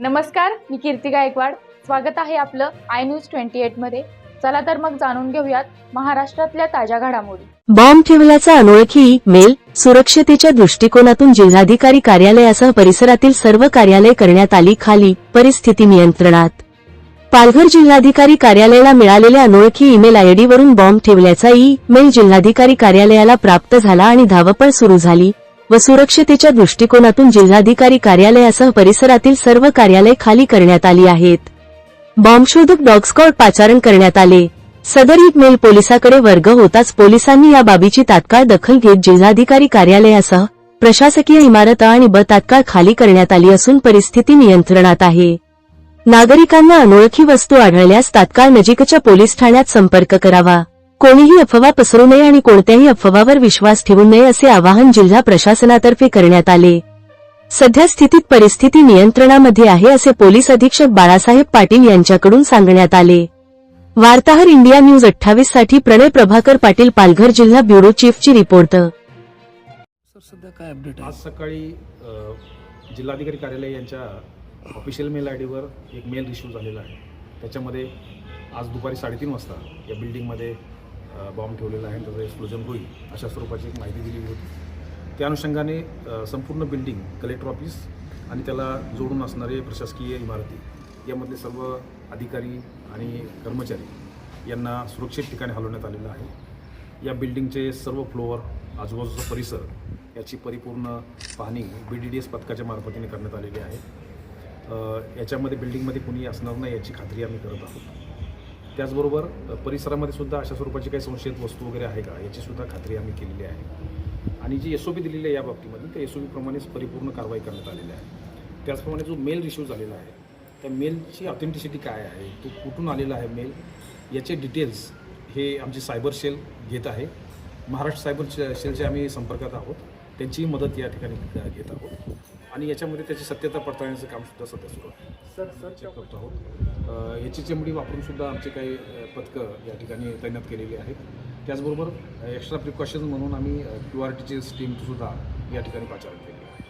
नमस्कार मी कीर्ती गायकवाड. स्वागत आहे आपलं आय न्यूज ट्वेंटी एटमध्ये. चला तर मग जाणून घेऊयात महाराष्ट्रातल्या ताज्या घडामोडी. बॉम्ब ठेवल्याचा अनोळखी मेल सुरक्षतेच्या दृष्टिकोनातून जिल्हाधिकारी कार्यालयासह परिसरातील सर्व कार्यालय करण्यात आली खाली परिस्थिती नियंत्रणात. पालघर जिल्हाधिकारी कार्यालयाला मिळालेल्या अनोळखी ईमेल आयडीवरून बॉम्ब ठेवल्याचा ई मेल जिल्हाधिकारी कार्यालयाला प्राप्त झाला आणि धावपळ सुरू झाली. व सुरक्षतेच्या दृष्टिकोनातून जिल्हाधिकारी कार्यालयासह परिसरातील सर्व कार्यालय खाली करण्यात आली आहेत. बॉम्बशोधक डॉग स्कॉट पाचारण करण्यात आले. सदर ई मेल पोलिसाकडे वर्ग होताच पोलिसांनी या बाबीची तात्काळ दखल घेत जिल्हाधिकारी कार्यालयासह प्रशासकीय इमारत आणि ब तात्काळ खाली करण्यात आली असून परिस्थिती नियंत्रणात आहे. नागरिकांना अनोळखी वस्तू आढळल्यास तात्काळ नजीकच्या पोलीस ठाण्यात संपर्क करावा. कोणीही अफवा पसरू नये आणि कोणत्याही अफवावर विश्वास ठेवू नये असे आवाहन जिल्हा प्रशासनातर्फे करण्यात आले. सध्या स्थितीत परिस्थिती नियंत्रणामध्ये आहे असे पोलीस अधीक्षक बाळासाहेब पाटील यांच्याकडून सांगण्यात आले. वार्ताहर इंडिया न्यूज अठ्ठावीससाठी प्रणय प्रभाकर पाटील पालघर जिल्हा ब्युरो चीफची रिपोर्ट. सर सध्या काय अपडेट आहे? आज सकाळी जिल्हाधिकारी कार्यालय यांच्या ऑफिशियल मेल आय डीवर एक मेल रिसीव झालेला आहे. त्याच्यामध्ये आज दुपारी साडेतीन वाजता या बिल्डिंगमध्ये बॉम्ब ठेवलेला आहे त्याचं एक्सप्लोजन होईल अशा स्वरूपाची एक माहिती दिलेली होती. त्या अनुषंगाने संपूर्ण बिल्डिंग कलेक्टर ऑफिस आणि त्याला जोडून असणारे प्रशासकीय इमारती यामधले सर्व अधिकारी आणि कर्मचारी यांना सुरक्षित ठिकाणी हलवण्यात आलेलं आहे. या बिल्डिंगचे सर्व फ्लोअर आजूबाजूचा परिसर याची परिपूर्ण पाहणी बी डी डी एस पथकाच्या मार्फतीने करण्यात आलेली आहे. याच्यामध्ये बिल्डिंगमध्ये कुणी असणार नाही याची खात्री आम्ही करत आहोत. त्याचबरोबर परिसरामध्ये सुद्धा अशा स्वरूपाची काही संशयित वस्तू वगैरे आहे का? याची सुद्धा खात्री आम्ही केलेली आहे. आणि जी एस ओ पी दिलेली आहे या बाबतीमध्ये त्या एस ओ पीप्रमाणेच परिपूर्ण कारवाई करण्यात आलेली आहे. त्याचप्रमाणे जो मेल रिसीव झालेला आहे त्या मेलची ऑथेंटिसिटी काय आहे? तो कुठून आलेला आहे मेल? याचे डिटेल्स हे आमची सायबर सेल घेत आहे. महाराष्ट्र सायबर शेलचे आम्ही संपर्कात आहोत. त्यांचीही मदत या ठिकाणी घेत आहोत. आणि याच्यामध्ये त्याची सत्यता पडताळण्याचं काम सुद्धा सध्या सुरू आहे. सर सर चेक करतो आहोत. ह्याची याची चमडी वापरून सुद्धा आमचे काही पथकं या ठिकाणी तैनात केलेली आहेत. त्याचबरोबर एक्स्ट्रा प्रिकॉशन्स म्हणून आम्ही क्यू आर टीची टीम सुद्धा या ठिकाणी पाचारण केली आहे.